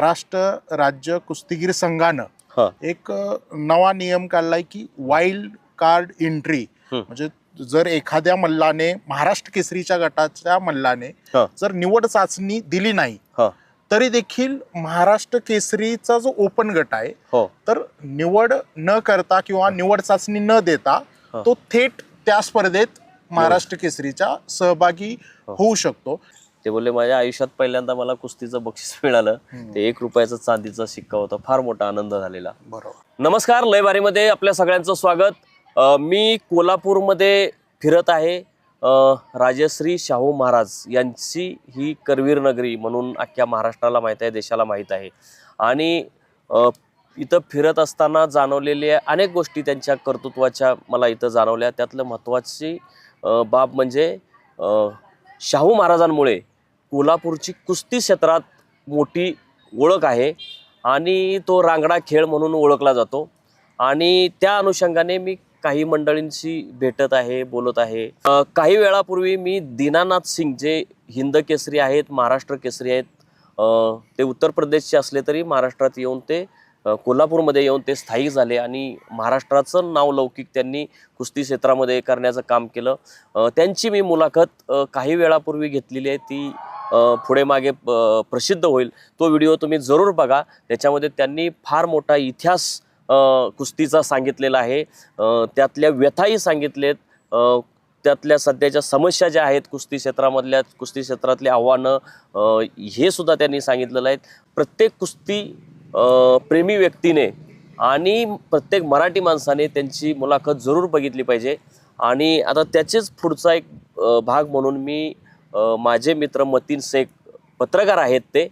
महाराष्ट्र राज्य कुस्तीगीर संघानं हा. एक नवा नियम काढलाय की वाईल्ड कार्ड एंट्री हं. म्हणजे जर एखाद्या मल्लाने महाराष्ट्र केसरीच्या गटाच्या मल्लाने हा. जर निवड चाचणी दिली नाही हा. तरी देखील महाराष्ट्र केसरीचा जो ओपन गट आहे हो तर निवड न करता किंवा निवड चाचणी न देता हा. तो थेट त्या स्पर्धेत महाराष्ट्र केसरीच्या सहभागी हा. होऊ शकतो ते बोलले माझ्या आयुष्यात पहिल्यांदा मला कुस्तीचं बक्षीस मिळालं. ते एक रुपयाचा चांदीचा सिक्का होता. फार मोठा आनंद झालेला. बरोबर. नमस्कार लय बारीमध्ये आपल्या सगळ्यांचं स्वागत. मी कोल्हापूरमध्ये फिरत आहे. राजश्री शाहू महाराज यांची ही करवीर नगरी म्हणून अख्ख्या महाराष्ट्राला माहीत आहे देशाला माहीत आहे. आणि इथं फिरत असताना जाणवलेल्या अनेक गोष्टी त्यांच्या कर्तृत्वाच्या मला इथं जाणवल्या. त्यातलं महत्त्वाची बाब म्हणजे शाहू महाराजांमुळे कोल्हापूरची कुस्ती क्षेत्रात मोठी ओळख आहे आणि तो रांगडा खेळ म्हणून ओळखला जातो. आणि त्या अनुषंगाने मी काही मंडळींशी भेटत आहे बोलत आहे. काही वेळापूर्वी मी दीनानाथ सिंग जे हिंद केसरी आहेत महाराष्ट्र केसरी आहेत ते उत्तर प्रदेशचे असले तरी महाराष्ट्रात येऊन ते कोल्हापूरमध्ये येऊन ते स्थायिक झाले आणि महाराष्ट्राचं नाव लौकिक त्यांनी कुस्ती क्षेत्रामध्ये करण्याचं काम केलं. त्यांची मी मुलाखत काही वेळापूर्वी घेतलेली आहे ती पुढे मागे प- प्रसिद्ध होईल. तो व्हिडिओ तुम्ही जरूर बघा. त्याच्यामध्ये त्यांनी फार मोठा इतिहास कुस्तीचा सांगितलेला आहे. त्यातल्या व्यथाही सांगितलेत. त्यातल्या सध्याच्या समस्या ज्या आहेत कुस्ती क्षेत्रामधल्या कुस्ती क्षेत्रातली आव्हानं हे सुद्धा त्यांनी सांगितलेलं आहेत. प्रत्येक कुस्ती प्रेमी व्यक्तीने आणि प्रत्येक मराठी माणसाने त्यांची मुलाखत जरूर बघितली पाहिजे. आणि आता त्याचेच पुढचा एक भाग म्हणून मी माझे मित्र मतीन शेख पत्रकार आहेत ते.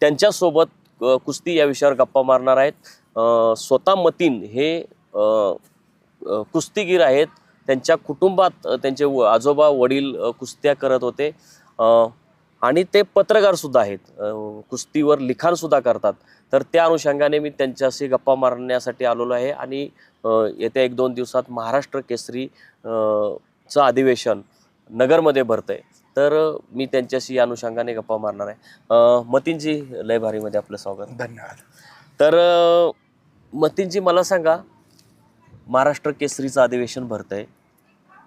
त्यांच्यासोबत कुस्ती या विषयावर गप्पा मारणार आहेत. स्वतः मतीन हे कुस्तीगीर आहेत. त्यांच्या कुटुंबात त्यांचे व- आजोबा वडील कुस्त्या करत होते. आणि ते पत्रकारसुद्धा आहेत. कुस्तीवर लिखाणसुद्धा करतात. तर त्या अनुषंगाने मी त्यांच्याशी गप्पा मारण्यासाठी आलेलो आहे. आणि येत्या एक दोन दिवसात महाराष्ट्र केसरी चं अधिवेशन नगरमध्ये भरतंय. तर अ, मी त्यांच्याशी या अनुषंगाने गप्पा मारणार आहे. अ, मतीनजी लय भारीमध्ये आपलं स्वागत. धन्यवाद. तर अ, मतीनजी मला सांगा महाराष्ट्र केसरीचं अधिवेशन भरतंय.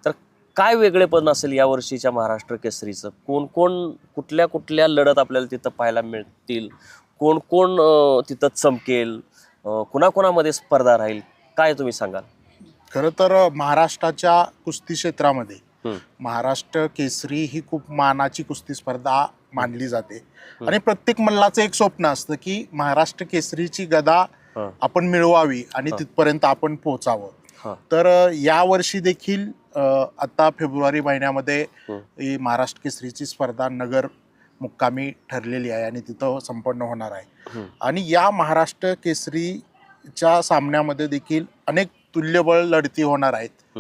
तर काय वेगळेपण असेल या वर्षीच्या महाराष्ट्र केसरीचं? कोण कोण कुठल्या कुठल्या लढत आपल्याला तिथं पाहायला मिळतील? कोण कोण तिथं चमकेल? कुणाकुणामध्ये स्पर्धा राहील? काय तुम्ही सांगाल? खरं तर महाराष्ट्राच्या कुस्ती क्षेत्रामध्ये. महाराष्ट्र केसरी ही खूप मानाची कुस्ती स्पर्धा मानली जाते. आणि प्रत्येक मल्लाचं एक स्वप्न असतं की महाराष्ट्र केसरीची गदा. आपण मिळवावी आणि. तिथपर्यंत आपण पोहोचावं. तर या वर्षी देखील आता फेब्रुवारी महिन्यामध्ये हं. महाराष्ट्र केसरीची स्पर्धा नगर मुक्कामी ठरलेली आहे आणि तिथं संपन्न होणार आहे. आणि या महाराष्ट्र केसरीच्या सामन्यामध्ये देखील अनेक तुल्यबळ लढती होणार आहेत.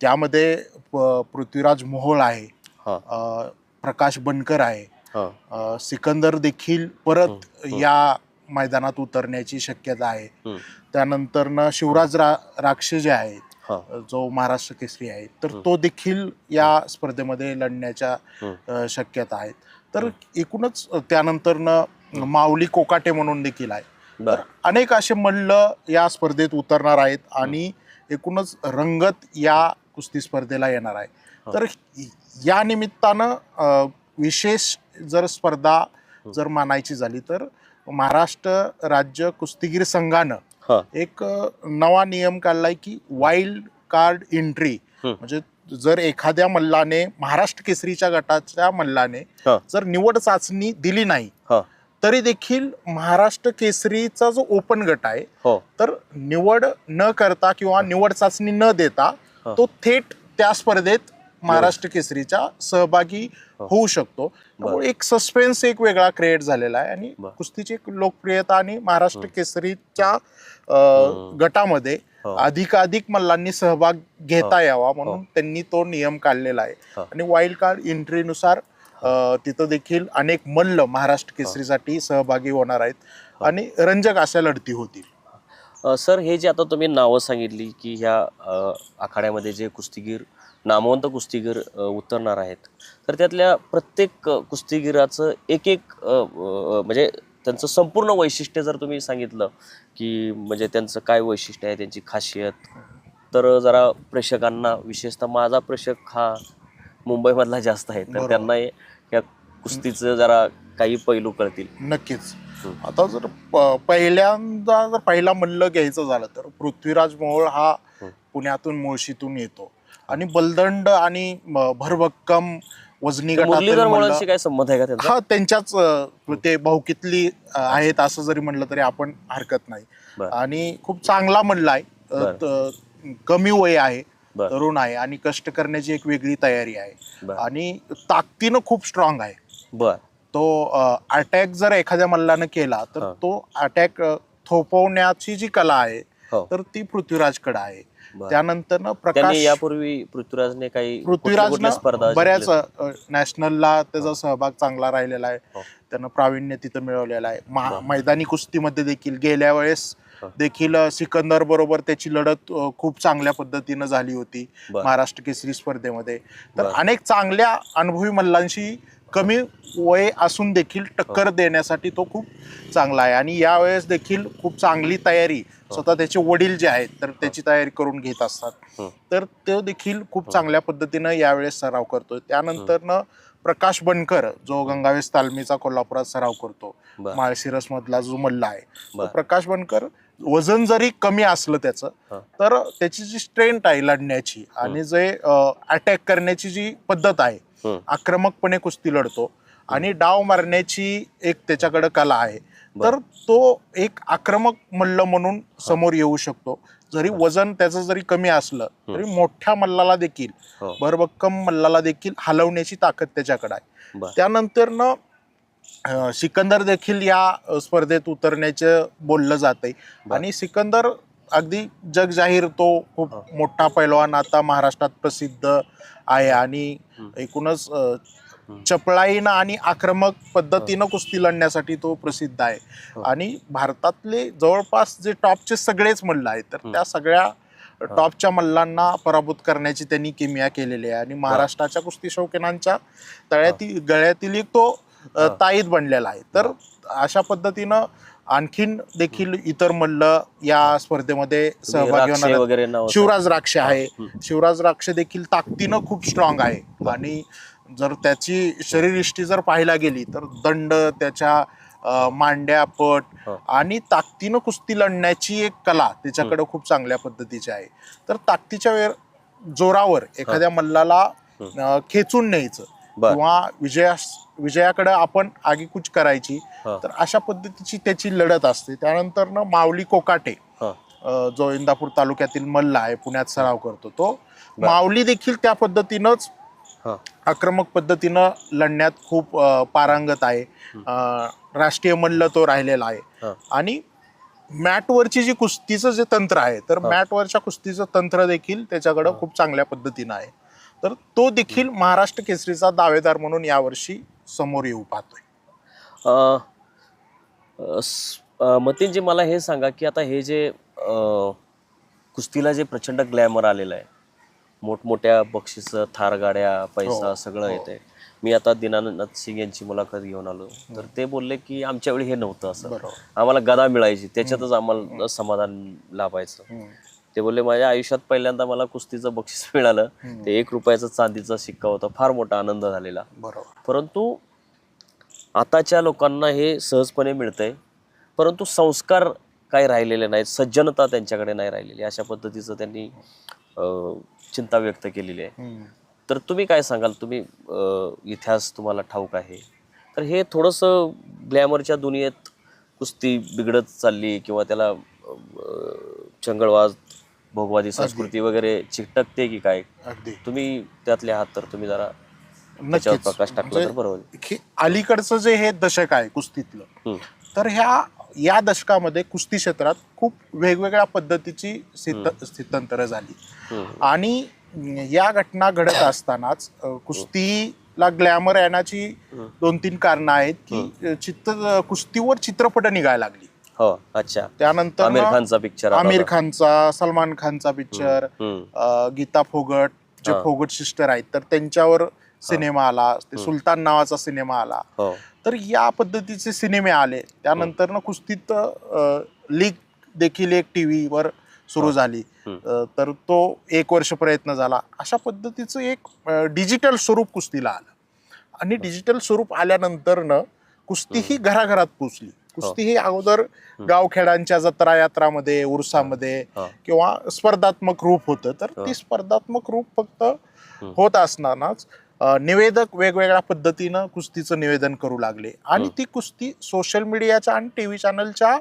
त्यामध्ये प- पृथ्वीराज मोहोळ आहे हा. अ, प्रकाश बनकर आहे हा. अ, सिकंदर देखील परत हं. या मैदानात उतरण्याची शक्यता आहे हं. त्यानंतरनं शिवराज रा राक्षे जे आहेत हा. जो महाराष्ट्र केसरी आहे तर हं. तो देखील या स्पर्धेमध्ये लढण्याच्या हं. अ, शक्यता आहेत तर हं. एकूणच त्यानंतरनं माऊली कोकाटे म्हणून देखील आहे बरं अनेक असे मल्ल या स्पर्धेत उतरणार आहेत आणि एकूणच रंगत या कुस्ती स्पर्धेला येणार आहे हा. तर या निमित्तानं विशेष जर स्पर्धा जर मानायची झाली तर महाराष्ट्र राज्य कुस्तीगीर संघानं हा. एक नवा नियम काढलाय की वाईल्ड कार्ड एंट्री हं. म्हणजे जर एखाद्या मल्लाने महाराष्ट्र केसरीच्या गटाच्या मल्लाने हा. जर निवड चाचणी दिली नाही हा. तरी देखील महाराष्ट्र केसरीचा जो ओपन गट आहे हो तर निवड न करता किंवा निवड चाचणी न देता हा. तो थेट त्या स्पर्धेत महाराष्ट्र केसरीच्या सहभागी. होऊ शकतो त्यामुळे एक सस्पेन्स एक वेगळा क्रिएट झालेला आहे आणि. कुस्तीची एक लोकप्रियता आणि महाराष्ट्र. केसरीच्या. गटामध्ये हो. अधिकाधिक मल्लांनी सहभाग घेता हो. यावा म्हणून हो. त्यांनी तो नियम काढलेला आहे. आणि वाईल्ड कार्ड एंट्रीनुसार तिथं देखील अनेक मल्ल महाराष्ट्र केसरीसाठी सहभागी होणार आहेत. आणि रंजक अशा लढती होतील सर हे जे आता तुम्ही नावं सांगितली की ह्या आखाड्यामध्ये जे कुस्तीगीर नामवंत कुस्तीगीर उतरणार आहेत तर त्यातल्या प्रत्येक कुस्तीगीराचं एक एक म्हणजे त्यांचं संपूर्ण वैशिष्ट्य जर तुम्ही सांगितलं की म्हणजे त्यांचं काय वैशिष्ट्य आहे त्यांची खासियत तर जरा प्रेक्षकांना विशेषतः माझा प्रेक्षक हा मुंबईमधला जास्त आहे तर. त्यांना या कुस्तीचं जरा काही पैलू कळतील नक्कीच. आता जर पहिल्यांदा जर पहिला मल्ल घ्यायचं झालं तर पृथ्वीराज मोहोळ हा. पुण्यातून मुळशीतून येतो. आणि बलदंड आणि भरभक्कम वजनी काय संबंध आहे का हा त्यांच्याच ते भाऊकीतली आहेत असं जरी म्हणलं तरी आपण हरकत नाही. आणि खूप चांगला म्हणला आहे. कमी वय आहे. तरुण आहे आणि कष्ट करण्याची एक वेगळी तयारी आहे. आणि ताकदीनं खूप स्ट्रॉंग आहे. बर. तो अटॅक जर एखाद्या मल्लानं केला तर. तो अटॅक थोपवण्याची जी कला आहे हो तर ती पृथ्वीराजकडे आहे. त्यानंतर त्यांनी प्रकाश यापूर्वी पृथ्वीराजने काही स्पर्धा बऱ्याच नॅशनलला त्याचा सहभाग चांगला राहिलेला आहे हो. त्यानं प्रावीण्य तिथं मिळवलेलं आहे. मैदानी कुस्तीमध्ये देखील गेल्या वेळेस. देखील सिकंदर बरोबर त्याची लढत खूप चांगल्या पद्धतीनं झाली होती. महाराष्ट्र केसरी स्पर्धेमध्ये तर. अनेक चांगल्या अनुभवी मल्लांशी कमी वय असून देखील हो. टक्कर देण्यासाठी तो खूप चांगला आहे आणि यावेळेस देखील खूप चांगली तयारी हो. स्वतः त्याचे वडील जे आहेत तर त्याची तयारी करून घेत असतात हं. तर तो देखील खूप चांगल्या पद्धतीनं यावेळेस सराव करतोय त्यानंतर प्रकाश बनकर जो गंगावेस तालमीचा कोल्हापुरात सराव करतो. माळशिरस मधला जो मल्ला आहे प्रकाश बनकर वजन जरी कमी असलं त्याचं हं. तर त्याची जी स्ट्रेंथ आहे लढण्याची आणि जे अटॅक करण्याची जी पद्धत आहे हं. आक्रमकपणे कुस्ती लढतो आणि डाव मारण्याची एक त्याच्याकडे कला आहे तर तो एक आक्रमक मल्ल म्हणून समोर येऊ शकतो जरी वजन त्याचं जरी कमी असलं तरी मोठ्या मल्लाला देखील हो. भरभक्कम मल्लाला देखील हलवण्याची ताकद त्याच्याकडे आहे. त्यानंतर न सिकंदर देखील या स्पर्धेत उतरण्याचं बोललं बर. आणि सिकंदर अगदी जग जाहीर तो खूप हा. मोठा पैलवान आता महाराष्ट्रात प्रसिद्ध आहे आणि. एकूणच. चपळाईनं आणि आक्रमक पद्धतीनं कुस्ती लढण्यासाठी तो प्रसिद्ध आहे हो. आणि भारतातले जवळपास जे टॉपचे सगळेच मल्ल आहेत तर. त्या सगळ्या टॉपच्या मल्लांना पराभूत करण्याची त्यांनी किमिया केलेली आहे आणि महाराष्ट्राच्या कुस्ती शौकीनांच्या तळ्यातील गळ्यातील एक तो हा. ताईत बनलेला आहे तर अशा पद्धतीनं आणखीन देखील इतर मल्ल या स्पर्धेमध्ये सहभागी होणार आहेत. शिवराज राक्ष आहे. शिवराज राक्ष देखील ताकदीनं खूप स्ट्रॉंग आहे आणि जर त्याची शरीरयष्टी जर पाहायला गेली तर दंड त्याच्या अ, मांड्या पट हा. आणि ताकदीनं कुस्ती लढण्याची एक कला त्याच्याकडे खूप चांगल्या पद्धतीची आहे तर ताकदीच्या वेळ जोरावर एखाद्या मल्लाला अ, खेचून न्यायचं बर. किंवा विजया विजयाकडे आपण आगीकूच करायची हा. तर अशा पद्धतीची त्याची लढत असते त्यानंतर ना माऊली कोकाटे हा. अ, जो इंदापूर तालुक्यातील मल्ल आहे पुण्यात सराव करतो तो माऊली देखील त्या पद्धतीनंच हा. आक्रमक पद्धतीनं लढण्यात खूप अ, पारंगत आहे अ, राष्ट्रीय मल्ल तो राहिलेला आहे. आणि मॅटवरची जी कुस्तीचं जे तंत्र आहे तर हा. मॅटवरच्या कुस्तीचं तंत्र देखील त्याच्याकडं खूप चांगल्या पद्धतीनं आहे तर तो देखील महाराष्ट्र केसरीचा दावेदार म्हणून यावर्षी समोर येऊ पाहतोय. मतीनजी मला हे सांगा की आता हे जे कुस्तीला जे प्रचंड ग्लॅमर आलेलं आहे मोठमोठ्या बक्षिस थार गाड्या पैसा हो, सगळं हो. येते मी आता दिनानाथ सिंग यांची मुलाखत घेऊन आलो. तर ते बोलले की आमच्या वेळी हे नव्हतं असं. आम्हाला गदा मिळायची. त्याच्यातच आम्हाला समाधान लाभायचं. ते बोलले माझ्या आयुष्यात पहिल्यांदा मला कुस्तीचं बक्षीस मिळालं. ते एक रुपयाचा चांदीचा शिक्का होता. फार मोठा आनंद झालेला. बरोबर. परंतु आताच्या लोकांना हे सहजपणे मिळतंय. परंतु संस्कार काही राहिलेले नाहीत. सज्जनता त्यांच्याकडे नाही राहिलेली. अशा पद्धतीचं त्यांनी चिंता व्यक्त केलेली आहे. तर तुम्ही काय सांगाल? तुम्ही इतिहास तुम्हाला ठाऊक आहे. तर हे थोडंसं ग्लॅमरच्या दुनियेत कुस्ती बिघडत चालली किंवा त्याला चंगळवाज भोगवादी संस्कृती वगैरे चिकटकते की काय अगदी तुम्ही त्यातले आहात तर तुम्ही जरा त्याच्यावर नक्कीच प्रकाश टाकला तर म्हणजे बरोबर होईल. हे अलीकडचं जे हे दशक आहे कुस्तीतलं हम्म. तर ह्या या दशकामध्ये कुस्ती क्षेत्रात खूप वेगवेगळ्या पद्धतीची स्थित स्थित्यंतरं झाली हम्म. आणि या घटना घडत असतानाच अ, कुस्तीला ग्लॅमर येण्याची. दोन तीन कारणं आहेत की चित्र कुस्तीवर चित्रपट निघायला लागली हो अच्छा. त्यानंतर आमिर खानचा पिक्चर आमिर खानचा सलमान खानचा पिक्चर गीता फोगट जे हा. फोगट सिस्टर आहेत तर त्यांच्यावर सिनेमा आला ते सुलतान नावाचा सिनेमा आला. हो. तर या पद्धतीचे सिनेमे आले. त्यानंतर ना कुस्तीत लीग देखील एक टी व्हीवर सुरू. झाली. हम्म. अ, तर तो एक वर्ष प्रयत्न झाला. अशा पद्धतीचं एक डिजिटल स्वरूप कुस्तीला आलं. आणि डिजिटल स्वरूप आल्यानंतर न कुस्ती ही घराघरात पोचली. कुस्ती ही अगोदर गावखेड्यांच्या जत्रा यात्रामध्ये उरसामध्ये हा. किंवा स्पर्धात्मक रूप होतं तर हा. ती स्पर्धात्मक रूप फक्त होत असतानाच निवेदक वेगवेगळ्या पद्धतीनं कुस्तीचं निवेदन करू लागले आणि. ती कुस्ती सोशल मीडियाच्या आणि टीव्ही चॅनलच्या.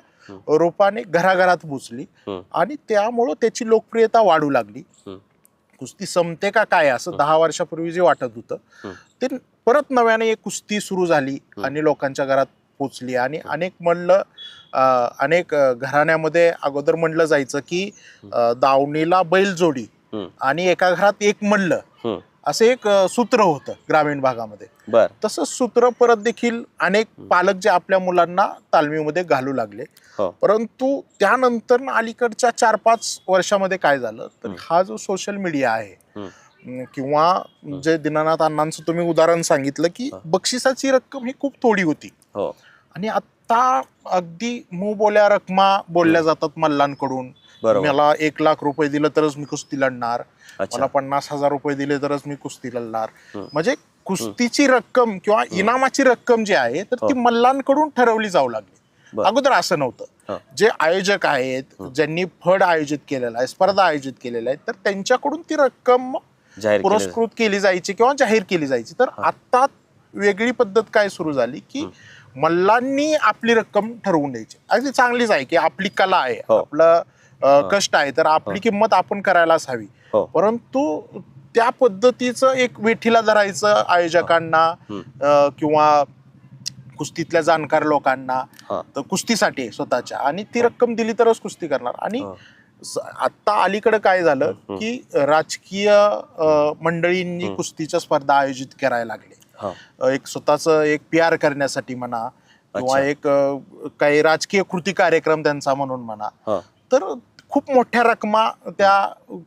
रूपाने घराघरात पोचली. आणि त्यामुळं त्याची लोकप्रियता वाढू लागली. कुस्ती संपते का काय असं दहा वर्षापूर्वी जे वाटत होतं. ते परत नव्याने एक कुस्ती सुरू झाली. आणि लोकांच्या घरात पोचली आणि अनेक म्हणलं अनेक घराण्यामध्ये अगोदर म्हणलं जायचं की दावणीला बैलजोडी. आणि एका घरात एक म्हणलं. असं एक सूत्र होतं ग्रामीण भागामध्ये. तसंच सूत्र परत देखील अनेक पालक जे आपल्या मुलांना तालमीमध्ये घालू लागले. हो. परंतु त्यानंतर अलीकडच्या चार पाच वर्षामध्ये काय झालं? तर. हा. जो सोशल मीडिया आहे किंवा जे दीनानाथ अण्णांचं तुम्ही उदाहरण सांगितलं की. बक्षिसाची रक्कम ही खूप थोडी होती. हो. आणि आता अगदी मुंह बोल्या रकमा बोलल्या जातात मल्लांकडून. मला एक लाख रुपये दिलं तरच मी कुस्ती लढणार. मला पन्नास हजार रुपये दिले तरच मी कुस्ती लढणार. म्हणजे कुस्तीची रक्कम किंवा इनामाची रक्कम जी आहे तर ती हो. मल्लांकडून ठरवली जाऊ लागली. अगोदर असं. नव्हतं. जे आयोजक आहेत ज्यांनी फड आयोजित केलेला आहे स्पर्धा आयोजित केलेल्या आहेत तर त्यांच्याकडून ती रक्कम पुरस्कृत केली जायची किंवा जाहीर केली जायची. तर. आता वेगळी पद्धत काय सुरू झाली की मल्लांनी आपली रक्कम ठरवून द्यायची. अगदी चांगलीच आहे की आपली कला आहे हो. आपलं अं, कष्ट आहे तर आपली किंमत आपण करायलाच हवी. हो. परंतु त्या पद्धतीचं एक वेठीला धरायचं आयोजकांना हम्म. अं, किंवा कुस्तीतल्या जाणकार लोकांना हा. तर कुस्तीसाठी स्वतःच्या. आणि ती रक्कम दिली तरच कुस्ती करणार. आणि हा. स- आता अलीकडे काय झालं. की राजकीय अं, मंडळींनी. कुस्तीच्या स्पर्धा आयोजित करायला लागले. हा एक स्वतःच एक पी आर करण्यासाठी म्हणा किंवा अच्छा. एक अं, काही राजकीय कृती कार्यक्रम त्यांचा म्हणून म्हणा हा तर खूप मोठ्या रकमा त्या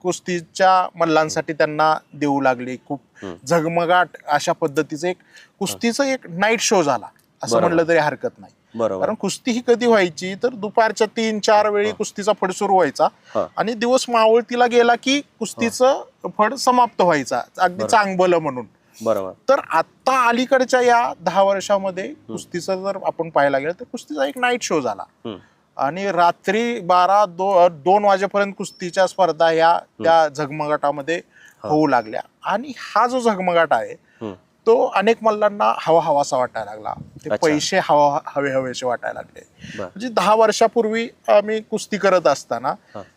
कुस्तीच्या मल्लांसाठी त्यांना देऊ लागले खूप हम्म. झगमगाट अशा पद्धतीचं एक कुस्तीचं एक नाईट शो झाला असं बरोबर. म्हणलं तरी हरकत नाही बरोबर कारण कुस्ती ही कधी व्हायची तर दुपारच्या तीन चार वेळी हा. कुस्तीचा फड सुरू व्हायचा हा. आणि दिवस मावळतीला गेला की कुस्तीचं फड समाप्त व्हायचा अगदी. चांगलं म्हणून बरोबर तर आता अलीकडच्या या दहा वर्षामध्ये कुस्तीचं जर आपण पाहायला गेलं तर कुस्तीचा एक नाईट शो झाला. आणि रात्री बारा दो दोन वाजेपर्यंत कुस्तीच्या स्पर्धा ह्या त्या झगमगाटामध्ये. होऊ लागल्या आणि हा जो झगमगाट आहे. तो अनेक मल्लांना हवा हवासा वाटायला लागला ते. पैसे हवा हवे हवेसे वाटायला लागले म्हणजे दहा वर्षापूर्वी आम्ही कुस्ती करत असताना.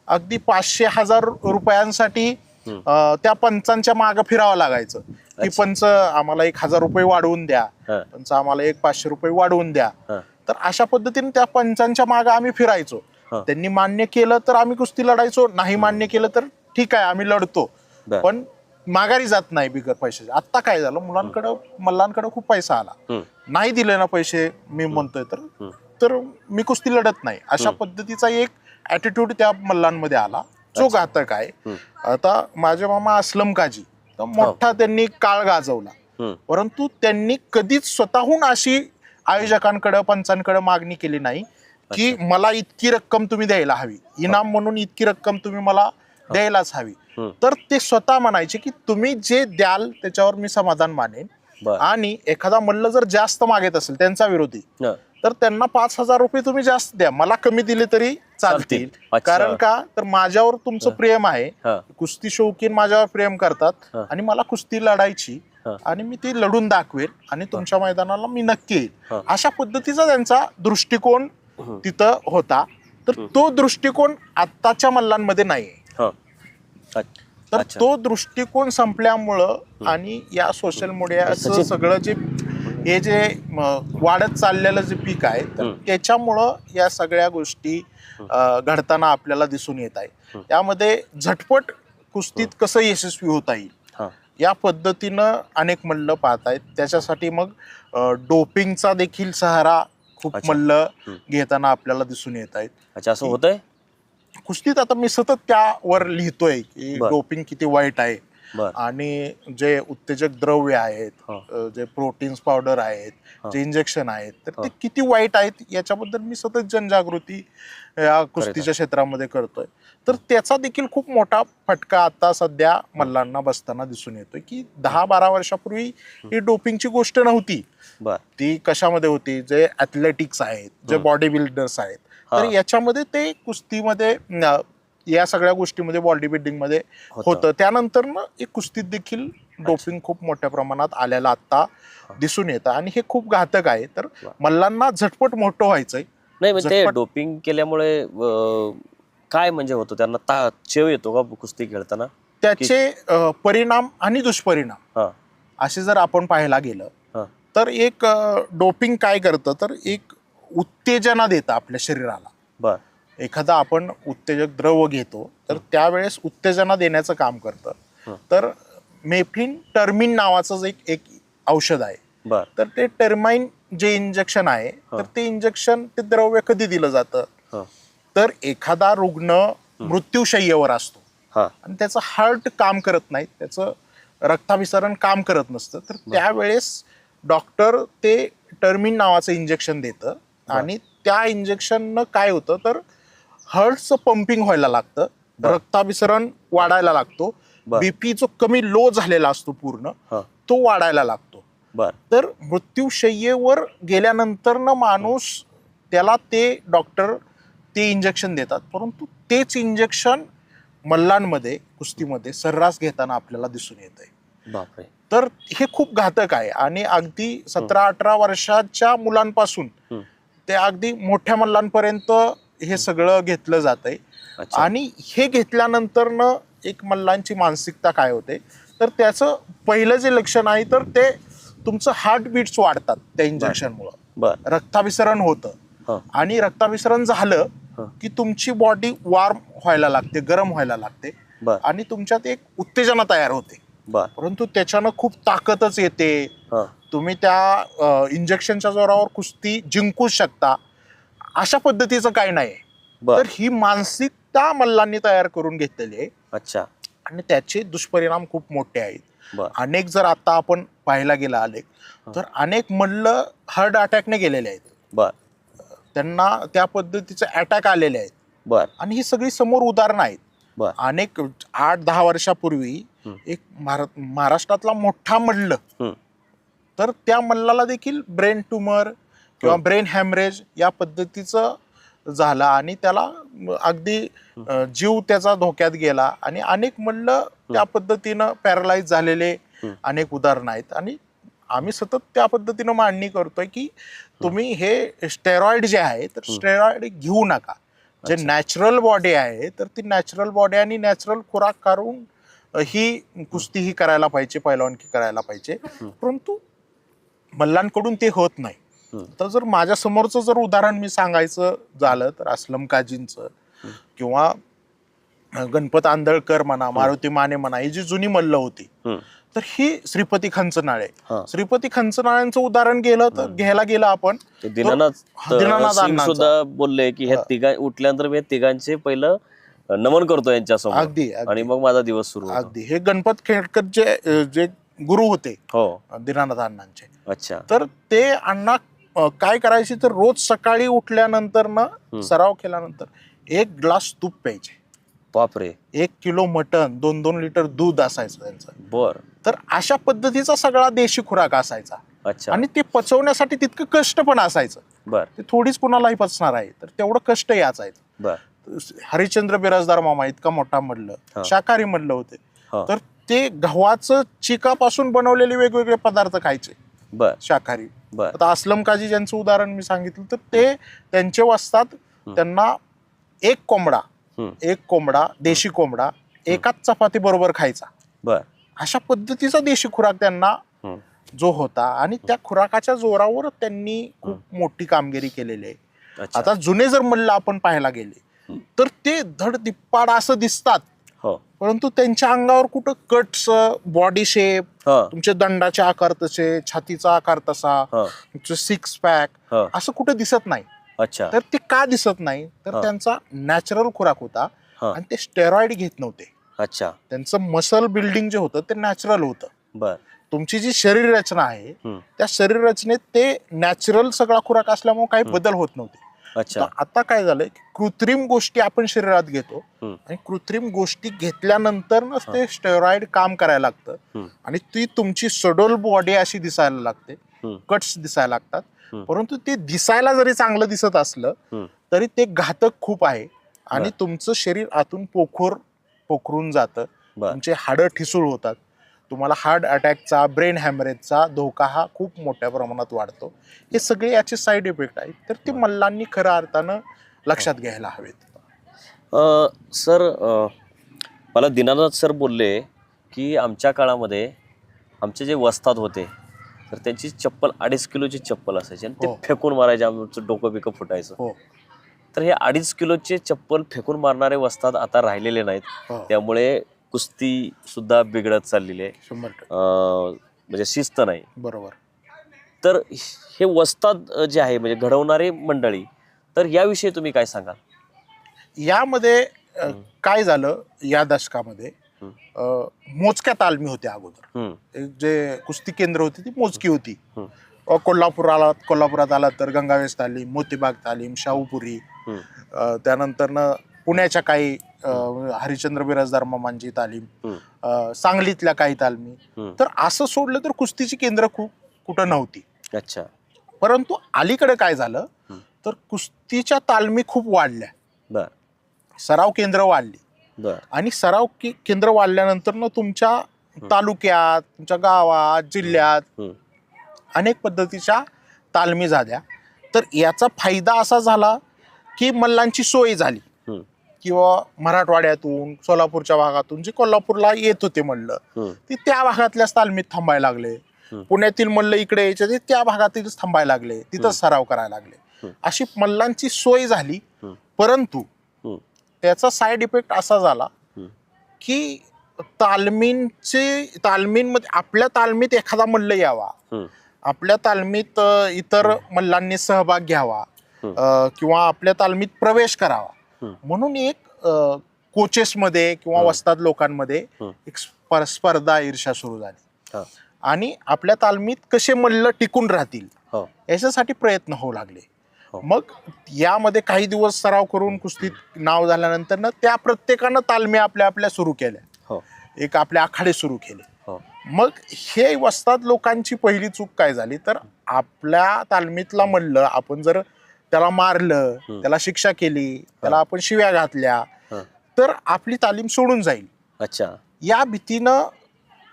अगदी पाचशे हजार रुपयांसाठी त्या पंचांच्या मागे फिरावं लागायचं की अच्छा. पंच आम्हाला एक हजार रुपये वाढवून द्या हा. पंच आम्हाला एक पाचशे रुपये वाढवून द्या. हा. तर अशा पद्धतीने त्या पंचांच्या मागे आम्ही फिरायचो. हा. त्यांनी मान्य केलं तर आम्ही कुस्ती लढायचो नाही मान्य केलं तर ठीक आहे आम्ही लढतो. बर. पण माघारी जात नाही बिगर पैशाचे. आता काय झालं? मुलांकडं मल्लांकडे खूप पैसा आला. हम्म. नाही दिले ना पैसे मी म्हणतोय तर. तर मी कुस्ती लढत नाही. अशा पद्धतीचा एक ऍटिट्यूड त्या मल्लांमध्ये आला. जो घातक आहे. आता माझे मामा असलम काजी. तर मोठा त्यांनी काळ गाजवला. परंतु त्यांनी कधीच स्वतःहून अशी आयोजकांकडे पंचांकडे मागणी केली नाही की मला इतकी रक्कम तुम्ही द्यायला हवी. इनाम म्हणून इतकी रक्कम तुम्ही मला द्यायलाच हवी. तर ते स्वतः म्हणायचे की तुम्ही जे द्याल त्याच्यावर मी समाधान मानेन. बर आणि एखादा मल्ल जर जास्त मागत असेल त्यांचा विरोधी हा. तर त्यांना पाच हजार रुपये तुम्ही जास्त द्या मला कमी दिले तरी चालतील चालतील. अच्छा. कारण का तर माझ्यावर तुमचं प्रेम आहे हा कुस्ती शौकीन माझ्यावर प्रेम करतात हा. आणि मला कुस्ती लढायची हा. आणि मी ती लढून दाखवेन आणि तुमच्या मैदानाला मी नक्की येईल हा. अशा पद्धतीचा त्यांचा दृष्टिकोन. तिथं होता तर तो दृष्टिकोन आत्ताच्या मल्लांमध्ये नाही हा अच्छा तर. तो दृष्टिकोन संपल्यामुळं आणि या सोशल मीडियाचं. सगळं जे हे जे वाढत चाललेलं जे पीक आहे तर. त्याच्यामुळं या सगळ्या गोष्टी घडताना आपल्याला दिसून येत आहे हम्म. त्यामध्ये झटपट कुस्तीत कसं यशस्वी होता येईल या पद्धतीनं अनेक मल्ल पाहत आहेत त्याच्यासाठी मग डोपिंगचा देखील सहारा खूप. मल्ल. घेताना आपल्याला दिसून येत आहेत अच्छा असं होतंय कुस्तीत आता मी सतत त्यावर लिहितोय की बर. डोपिंग किती वाईट आहे. बर. आणि जे उत्तेजक द्रव्य आहेत हा. अ, जे प्रोटीन्स पावडर आहेत हा. जे इंजेक्शन आहेत तर हा. ते किती वाईट आहेत याच्याबद्दल मी सतत जनजागृती या कुस्तीच्या क्षेत्रामध्ये करतोय. तर त्याचा देखील खूप मोठा फटका आता सध्या मल्लांना बसताना दिसून येतोय की दहा बारा वर्षापूर्वी ही. डोपिंगची गोष्ट नव्हती. बर. ती कशामध्ये होती? जे ॲथलेटिक्स आहेत जे. बॉडी बिल्डर्स आहेत तर. याच्यामध्ये ते कुस्तीमध्ये या सगळ्या गोष्टीमध्ये बॉडी बिल्डिंगमध्ये होतं. त्यानंतर ना एक कुस्तीत देखील डोपिंग खूप मोठ्या प्रमाणात आलेलं आता दिसून येतं. आणि हे खूप घातक आहे. तर. मल्लांना झटपट मोठं व्हायचंय. नाही म्हणजे ते डोपिंग केल्यामुळे काय म्हणजे होतं? त्यांना ता चेव येतो का कुस्ती खेळताना? त्याचे परिणाम आणि दुष्परिणाम. असे जर आपण पाहायला गेलं तर एक डोपिंग काय करतं? तर एक उत्तेजना देतं आपल्या शरीराला. बर. एखादा आपण उत्तेजक द्रव घेतो तर त्यावेळेस उत्तेजना देण्याचं काम करतं. तर मेफ्लिन टर्मिन नावाचं एक एक औषध आहे. बर. तर ते टर्माइन जे इंजेक्शन आहे तर ते इंजेक्शन ते द्रव्य कधी दिलं जातं? हा. तर एखादा रुग्ण मृत्यूशय्येवर असतो. हा. आणि त्याचं हार्ट काम करत नाही त्याचं रक्ताभिसरण काम करत नसतं. तर त्यावेळेस डॉक्टर ते टर्मिन नावाचं इंजेक्शन देतं. आणि त्या इंजेक्शननं काय होतं तर हार्टचं पंपिंग व्हायला लागतं. रक्ताभिसरण वाढायला लागतो. बीपी जो कमी लो झालेला असतो पूर्ण तो वाढायला लागतो. तर मृत्यूशय्येवर गेल्यानंतर ना माणूस त्याला ते डॉक्टर ते इंजेक्शन देतात. परंतु तेच इंजेक्शन मल्लांमध्ये कुस्तीमध्ये सर्रास घेताना आपल्याला दिसून येत आहे तर हे खूप घातक आहे. आणि अगदी सतरा अठरा वर्षाच्या मुलांपासून. ते अगदी मोठ्या मल्लांपर्यंत हे सगळं घेतलं जात आहे अच्छा. आणि हे घेतल्यानंतर न एक मल्लांची मानसिकता काय होते? तर त्याचं पहिलं जे लक्षण आहे तर ते तुमचं हार्टबीट्स वाढतात त्या इंजेक्शनमुळं बर. रक्ताभिसरण होतं. हा. आणि रक्ताभिसरण झालं हा. की तुमची बॉडी वार्म व्हायला लागते गरम व्हायला लागते. बर. आणि तुमच्यात एक उत्तेजना तयार होते. बर. परंतु त्याच्यानं खूप ताकदच येते. हा. तुम्ही त्या इंजेक्शनच्या जोरावर कुस्ती जिंकूच शकता. अशा पद्धतीचं काही नाही. तर ही मानसिकता मल्लांनी तयार करून घेतलेली आहे. अच्छा. आणि त्याचे दुष्परिणाम खूप मोठे आहेत. अनेक जर आता आपण पाहायला गेला आलेख तर अनेक मल्ल हार्ट अटॅकने गेलेले आहेत. बर. त्यांना त्या पद्धतीचे अटॅक आलेले आहेत. बर. आणि ही सगळी समोर उदाहरणं आहेत. बर. अनेक आठ दहा वर्षापूर्वी. एक महारा महाराष्ट्रातला मोठा मल्ल. तर त्या मल्लाला देखील ब्रेन ट्युमर किंवा हं. ब्रेन हॅमरेज या पद्धतीचं झालं आणि त्याला अगदी जीव त्याचा धोक्यात गेला आणि अनेक मल्ल त्या पद्धतीनं पॅरलाइज झालेले. अनेक उदाहरणं आहेत आणि आम्ही सतत त्या पद्धतीनं मांडणी करतोय की तुम्ही हे स्टेरॉइड जे आहे तर. स्टेरॉइड घेऊ नका जे. नॅचरल बॉडी आहे तर ती नॅचरल बॉडी आणि नॅचरल खुराक करून ही कुस्ती ही करायला पाहिजे पैलवानकी करायला पाहिजे परंतु मल्लांकडून ते होत नाही. तर जर माझ्या समोरचं जर उदाहरण मी सांगायचं झालं तर असलम काजींचं किंवा गणपत आंधळकर म्हणा मारुती माने म्हणा ही जी जुनी मल्ल होती. तर ही श्रीपती खंचनाळे श्रीपती खंचनाळ्यांचं उदाहरण गेलं तर घ्यायला गेलं आपण. सुद्धा बोलले की ह्या हा. तिघा उठल्यानंतर मी तिघांचे पहिलं नमन करतो यांच्यासमोर अगदी. आणि मग माझा दिवस सुरू. अगदी हे गणपत खेडकर जे जे गुरु होते हो. दीनानाथ अण्णांचे. अच्छा. तर ते अण्णा अ, काय करायचे तर रोज सकाळी उठल्यानंतर ना. सराव केल्यानंतर एक ग्लास तूप प्यायचे. बापरे. एक किलो मटन दोन दोन लिटर दूध असायचं त्यांचं. बर. तर अशा पद्धतीचा सगळा देशी खुराक असायचा. अच्छा. आणि ते पचवण्यासाठी तितकं कष्ट पण असायचं. बर. ते थोडीच कुणालाही पचणार आहे तर तेवढं कष्ट याचायचं बर. हरिश्चंद्र बिराजदार मामा इतका मोठा हा. म्हणलं शाकाहारी म्हणलं होते. हा. तर ते गव्हाचं चिकापासून बनवलेले वेगवेगळे पदार्थ खायचे बर. शाकाहारी. बर. आता असलम काजी ज्यांचं उदाहरण मी सांगितलं तर ते त्यांचे वस्तात त्यांना एक कोंबडा. एक कोंबडा देशी कोंबडा एकाच चपाती बरोबर खायचा. बर. अशा पद्धतीचा देशी खुराक त्यांना. जो होता आणि त्या खुराकाच्या जोरावर त्यांनी खूप मोठी कामगिरी केलेली आहे. आता जुने जर मल्ल आपण पाहायला गेले तर ते धड दिप्पाड असं दिसतात हो. परंतु त्यांच्या अंगावर कुठं कट्स बॉडी शेप हा. तुमचे दंडाचे आकार तसे छातीचा आकार तसा हा. तुमचं सिक्स पॅक हा. असं कुठं दिसत नाही. अच्छा. तर ते का दिसत नाही? तर. त्यांचा नॅचरल खुराक होता हा. आणि ते स्टेरॉइड घेत नव्हते. अच्छा. त्यांचं मसल बिल्डिंग जे होतं ते नॅचरल होतं. बर. तुमची जी शरीर रचना आहे हम्म. त्या शरीर रचनेत ते नॅचरल सगळा खुराक असल्यामुळे काही. बदल होत नव्हते. अच्छा आता काय झालंय कृत्रिम गोष्टी आपण शरीरात घेतो. आणि कृत्रिम गोष्टी घेतल्यानंतर ते स्टेरॉइड काम करायला लागतं. आणि ती तुमची सडोल बॉडी अशी दिसायला लागते. कट्स दिसायला लागतात. परंतु ते दिसायला जरी चांगलं दिसत असलं. तरी ते घातक खूप आहे आणि. तुमचं शरीर आतून पोखर पोखरून जातं तुमचे हाडं ठिसूळ होतात तुम्हाला हार्ट अटॅकचा ब्रेन हॅमरेजचा धोका हा खूप मोठ्या प्रमाणात वाढतो. हे सगळे याचे साईड इफेक्ट आहेत. तर ते मल्लांनी खऱ्या अर्थानं लक्षात घ्यायला हवेत. सर मला दीनानाथ सर बोलले की आमच्या काळामध्ये आमचे जे वस्ताद होते तर त्यांची चप्पल अडीच किलोची चप्पल असायची आणि ते हो. फेकून मारायचे आमचं डोकं बिकं फुटायचं. हो. तर हे अडीच किलोचे चप्पल फेकून मारणारे वस्ताद आता राहिलेले नाहीत. हो. त्यामुळे कुस्ती सुद्धा बिघडत चाललेली आहे. शंभर टक्के. अ, म्हणजे शिस्त नाही. बरोबर. तर हे वस्ताद जे आहे म्हणजे घडवणारे मंडळी तर याविषयी तुम्ही काय सांगाल? यामध्ये अ. काय झालं या दशकामध्ये? हम्म. अ, मोजक्या तालमी होत्या अगोदर. हम्म, एक जे कुस्ती केंद्र होती ती मोजकी होती. हम्म. अ, कोल्हापुराला कोल्हापुरात आला तर गंगावेस तालीम मोतीबाग तालीम शाहूपुरी. हम्म. अ, त्यानंतरनं पुण्याच्या काही अ, हरिश्चंद्र बिराजदार मामांची तालीम सांगलीतल्या काही तालमी. तर असं सोडलं तर कुस्तीची केंद्र खूप कुठं नव्हती. अच्छा. परंतु अलीकडे काय झालं. तर कुस्तीच्या तालमी खूप वाढल्या. बर. सराव केंद्र वाढली. बर. आणि सराव के- केंद्र वाढल्यानंतर ना तुमच्या तालुक्यात तुमच्या गावात जिल्ह्यात. अनेक पद्धतीच्या तालमी झाल्या. तर याचा फायदा असा झाला की मल्लांची सोय झाली. किंवा मराठवाड्यातून सोलापूरच्या भागातून जे कोल्हापूरला येत होते हम्म. ते त्या भागातल्याच तालमीत थांबायला लागले. पुण्यातील मल्ल इकडे यायचे ते त्या भागातीलच थांबायला लागले तिथंच हम्म. सराव करायला लागले. अशी मल्लांची सोय झाली. परंतु. त्याचा साईड इफेक्ट असा झाला. की तालमींचे तालमींमध्ये आपल्या तालमीत एखादा मल्ल यावा. आपल्या तालमीत इतर मल्लांनी सहभाग घ्यावा किंवा आपल्या तालमीत प्रवेश करावा. म्हणून एक कोचेसमध्ये किंवा. वस्ताद लोकांमध्ये. एक स्पर- स्पर्धा ईर्षा सुरू झाली. आणि आपल्या तालमीत कसे मल्ल टिकून राहतील हो. याच्यासाठी प्रयत्न होऊ लागले. हो. मग यामध्ये काही दिवस सराव करून कुस्तीत नाव झाल्यानंतर ना त्या प्रत्येकानं तालमी आपल्या आपल्या सुरू केल्या. हो. एक आपले आखाडे सुरू केले. मग हे वस्ताद लोकांची पहिली चूक काय झाली? तर आपल्या तालमीतला म्हणलं आपण जर त्याला मारलं. त्याला शिक्षा केली त्याला आपण शिव्या घातल्या. तर आपली तालीम सोडून जाईल. अच्छा. या भीतीनं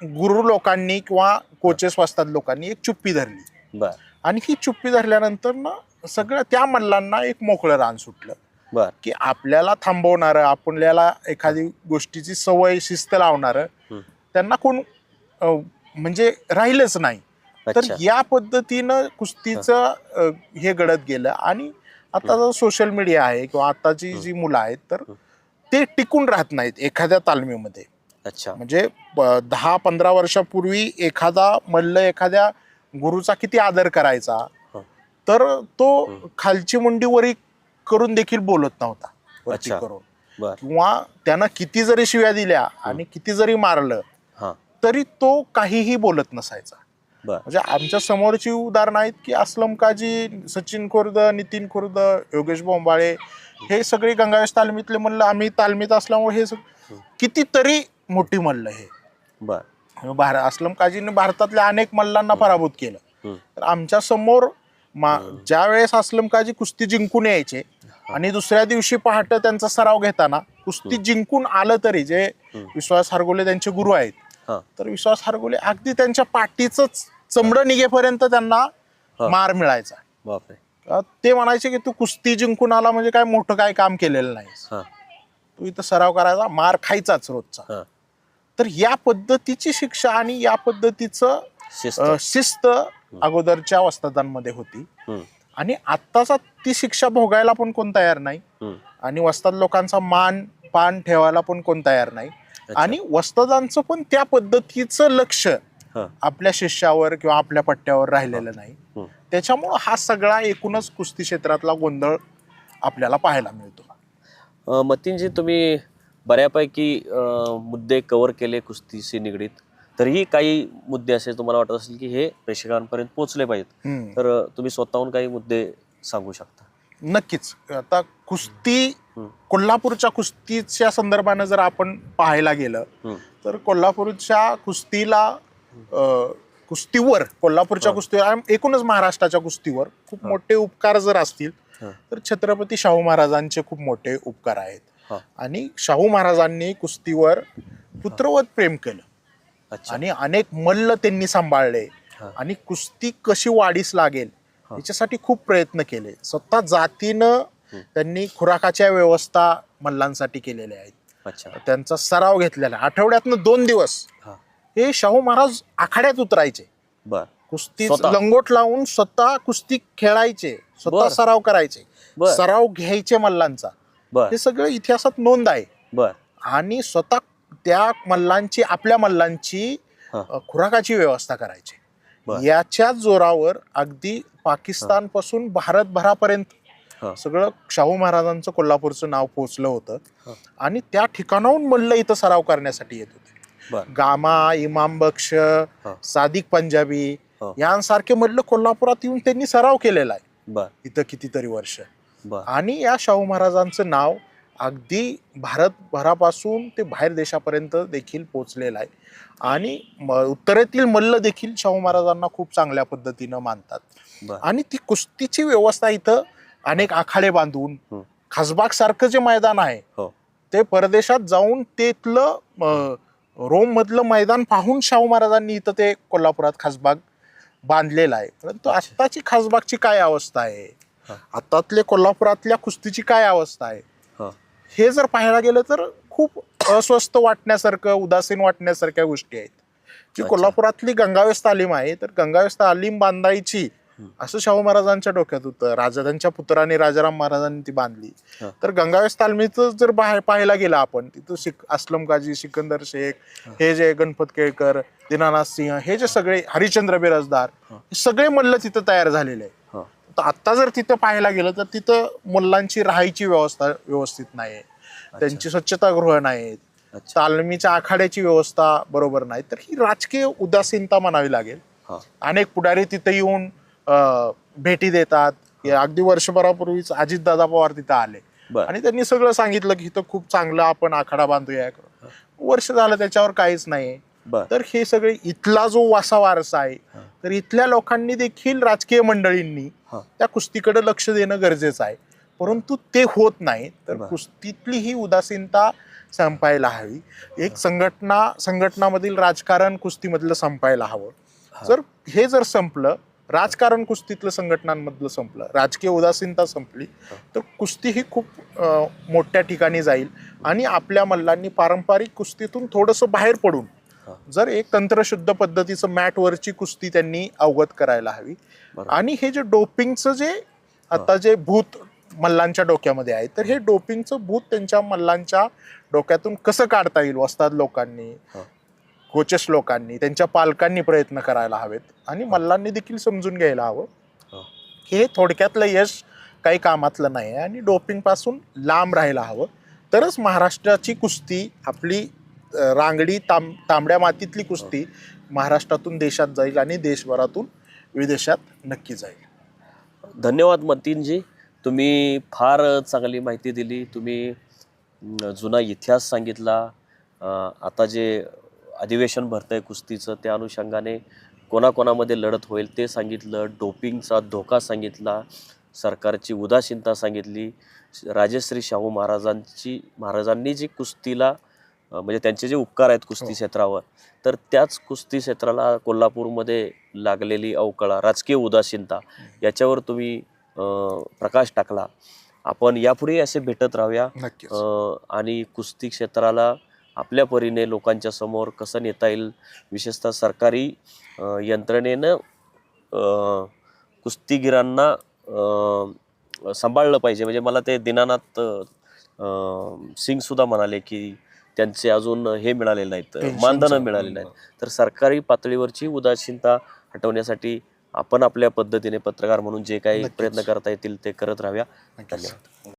गुरु लोकांनी किंवा कोचेस वस्ताद लोकांनी एक चुप्पी धरली. बर. आणि ही चुप्पी धरल्यानंतर ना सगळं त्या मल्लांना एक मोकळं रान सुटलं. बर. की आपल्याला थांबवणारं आपल्याला एखादी गोष्टीची सवय शिस्त लावणारं. त्यांना कोण म्हणजे राहिलंच नाही. तर या पद्धतीनं कुस्तीचं अ, हे घडत गेलं. आणि आता जो सोशल मीडिया आहे किंवा आताची जी मुलं आहेत तर. ते टिकून राहत नाहीत एखाद्या तालमीमध्ये. अच्छा. म्हणजे प- दहा पंधरा वर्षापूर्वी एखादा मल्ल एखाद्या गुरुचा किती आदर करायचा हो. तर तो. खालची मुंडी वरी करून देखील बोलत नव्हता वरती अच्छा. करून. बर. किंवा त्यानं किती जरी शिव्या दिल्या आणि किती जरी मारलं हा. तरी तो काहीही बोलत नसायचा. म्हणजे आमच्या समोरची उदाहरणं आहेत की अस्लम काजी सचिन खुर्द नितीन खुर्द योगेश बोंबाळे हे सगळे गंगावेश तालमीतले म्हणलं आम्ही तालमीत असल्यामुळे हे सग- कितीतरी मोठी मल्ल हे. बर. भार अस्लम काजीने भारतातल्या अनेक मल्लांना पराभूत केलं. तर आमच्यासमोर मा. ज्या वेळेस अस्लम काजी कुस्ती जिंकून यायचे आणि दुसऱ्या दिवशी पहाटे त्यांचा सराव घेताना कुस्ती जिंकून आलं तरी जे. विश्वास हरगोले त्यांचे गुरु आहेत तर विश्वास हरगोले अगदी त्यांच्या पाठीच चमडं निघेपर्यंत त्यांना. मार मिळायचा. ते म्हणायचे की तू कुस्ती जिंकून आला म्हणजे काय मोठं काय काम केलेलं नाही तू इथं सराव करायचा मार खायचाच रोजचा. तर या पद्धतीची शिक्षा आणि या पद्धतीचं शिस्त. अगोदरच्या वस्तादांमध्ये होती. आणि आत्ताचा ती शिक्षा भोगायला पण कोण तयार नाही. आणि वस्ताद लोकांचा मान पान ठेवायला पण कोण तयार नाही. आणि वस्तादांचं पण त्या पद्धतीचं लक्ष आपल्या शिष्यावर किंवा आपल्या पट्ट्यावर राहिलेलं नाही. त्याच्यामुळं हा सगळा एकूणच कुस्ती क्षेत्रातला गोंधळ आपल्याला पाहायला मिळतो. मतीनजी तुम्ही बऱ्यापैकी मुद्दे कव्हर केले कुस्तीशी निगडीत. तरीही काही मुद्दे असे तुम्हाला वाटत असेल की हे प्रेक्षकांपर्यंत पोहोचले पाहिजेत. तर तुम्ही स्वतःहून काही मुद्दे सांगू शकता. नक्कीच आता कुस्ती. कोल्हापूरच्या कुस्तीच्या संदर्भानं जर आपण पाहायला गेलं. तर कोल्हापूरच्या कुस्तीला कुस्तीवर कोल्हापूरच्या. कुस्तीवर एकूणच महाराष्ट्राच्या कुस्तीवर खूप. मोठे उपकार जर असतील. तर छत्रपती शाहू महाराजांचे खूप मोठे उपकार आहेत. आणि शाहू महाराजांनी कुस्तीवर पुत्रवत प्रेम केलं आणि अनेक मल्ल त्यांनी सांभाळले. आणि कुस्ती कशी वाढीस लागेल. याच्यासाठी खूप प्रयत्न केले. स्वतः जातीनं. त्यांनी खुराकाच्या व्यवस्था मल्लांसाठी केलेल्या आहेत. त्यांचा सराव घेतलेला. आठवड्यातनं दोन दिवस हा. शाहू महाराज आखाड्यात उतरायचे. बर. कुस्ती? लंगोट लावून स्वतः कुस्ती खेळायचे. स्वतः. सराव करायचे. सराव घ्यायचे मल्लांचा. हे सगळं इतिहासात नोंद आहे. बर. आणि स्वतः त्या मल्लांची आपल्या मल्लांची खुराकाची व्यवस्था करायची. याच्या जोरावर अगदी पाकिस्तानपासून भारतभरापर्यंत. सगळं शाहू महाराजांचं कोल्हापूरचं नाव पोहोचलं होतं. आणि त्या ठिकाणाहून मल्ल इथं सराव करण्यासाठी येत होते. गामा इमाम बक्ष सादिक पंजाबी. यांसारखे मल्ल कोल्हापुरात येऊन त्यांनी सराव केलेला आहे. इथं कितीतरी वर्ष. आणि या शाहू महाराजांचं नाव अगदी भारतभरापासून ते बाहेर देशापर्यंत देखील पोचलेलं आहे आणि म- उत्तरेतील मल्ल देखील शाहू महाराजांना खूप चांगल्या पद्धतीनं मानतात आणि ती कुस्तीची व्यवस्था इथं अनेक आखाडे बांधून. खासबाग सारखं जे मैदान आहे हो. ते परदेशात जाऊन तेथलं रोम मधलं मैदान पाहून शाहू महाराजांनी इथं ते कोल्हापुरात खासबाग बांधलेलं आहे परंतु. आत्ताची खासबागची काय अवस्था आहे. आतातले कोल्हापुरातल्या कुस्तीची काय अवस्था आहे हा. जर पाहायला गेलं तर खूप अस्वस्थ वाटण्यासारखं उदासीन वाटण्यासारख्या गोष्टी आहेत जी. कोल्हापुरातली गंगावेस तालीम आहे तर गंगावेस तालीम बांधायची. असं शाहू महाराजांच्या डोक्यात होतं राजा त्यांच्या पुत्राने राजाराम महाराजांनी ती बांधली. तर गंगावेस तालमीचं जर बाहेर पाहायला गेलं आपण तिथं सिक असलम काजी सिकंदर शेख हा. जे गणपत केळकर दीनानाथ सिंह हे जे सगळे हरिश्चंद्र बिराजदार हा. सगळे मल्ल तिथं तयार झालेले आहे आत्ता जर तिथं पाहायला गेलं तर तिथं मुलांची राहायची व्यवस्था व्यवस्थित नाही त्यांची स्वच्छतागृह नाहीत तालमीच्या आखाड्याची व्यवस्था बरोबर नाही. तर ही राजकीय उदासीनता म्हणावी लागेल. अनेक पुढारी तिथे येऊन भेटी देतात. अगदी वर्षभरापूर्वीच अजितदादा पवार तिथं आले. आणि त्यांनी सगळं सांगितलं की इथं खूप चांगलं आपण आखाडा बांधूया. वर्ष झालं त्याच्यावर काहीच नाही. तर हे सगळे इथला जो वासा वारसा आहे. तर इथल्या लोकांनी देखील राजकीय मंडळींनी. त्या कुस्तीकडे लक्ष देणं गरजेचं आहे परंतु ते होत नाही तर. कुस्तीतली ही उदासीनता संपायला हवी एक संघटना संघटनामधील राजकारण कुस्तीमधलं संपायला हवं. जर हे जर संपलं राजकारण कुस्तीतलं संघटनांमधलं संपलं राजकीय उदासीनता संपली. तर कुस्ती ही खूप मोठ्या ठिकाणी जाईल आणि आपल्या मल्लांनी पारंपरिक कुस्तीतून थोडंसं बाहेर पडून. जर एक तंत्रशुद्ध पद्धतीचं मॅटवरची कुस्ती त्यांनी अवगत करायला हवी. आणि हे जे डोपिंगचं जे आता जे भूत मल्लांच्या डोक्यामध्ये आहे तर हे डोपिंगचं भूत त्यांच्या मल्लांच्या डोक्यातून कसं काढता येईल? वस्ताद लोकांनी. कोचेस लोकांनी त्यांच्या पालकांनी प्रयत्न करायला हवेत आणि मल्लांनी देखील समजून घ्यायला हवं. हा. हे थोडक्यातलं यश काही कामातलं नाही आहे आणि डोपिंगपासून लांब राहायला हवं. तरच महाराष्ट्राची कुस्ती आपली रांगडी तांब तांबड्या मातीतली कुस्ती महाराष्ट्रातून देशात जाईल आणि देशभरातून विदेशात नक्की जाईल. धन्यवाद मतीनजी. तुम्ही फार चांगली माहिती दिली. तुम्ही जुना इतिहास सांगितला. आता जे अधिवेशन भरतंय कुस्तीचं त्या अनुषंगाने कोणाकोणामध्ये लढत होईल ते सांगितलं. डोपिंगचा धोका सांगितला. सरकारची उदासीनता सांगितली. राजश्री शाहू महाराजांची महाराजांनी जी कुस्तीला म्हणजे त्यांचे जे उपकार आहेत कुस्ती हो. क्षेत्रावर तर त्याच कुस्ती क्षेत्राला कोल्हापूरमध्ये लागलेली अवकळा राजकीय उदासीनता याच्यावर तुम्ही प्रकाश टाकला. आपण यापुढे असे भेटत राहूया. आणि कुस्ती क्षेत्राला आपल्या परीने लोकांच्या समोर कसं नेता येईल विशेषतः सरकारी यंत्रणेनं कुस्तीगिरांना सांभाळलं पाहिजे. म्हणजे मला ते दीनानाथ सिंग सुद्धा म्हणाले की त्यांचे अजून हे मिळालेले नाहीत मानधनं. मिळालेली नाहीत. तर सरकारी पातळीवरची उदासीनता हटवण्यासाठी आपण आपल्या पद्धतीने पत्रकार म्हणून जे काही. प्रयत्न करता येतील ते करत राहाव्या धन्यवाद.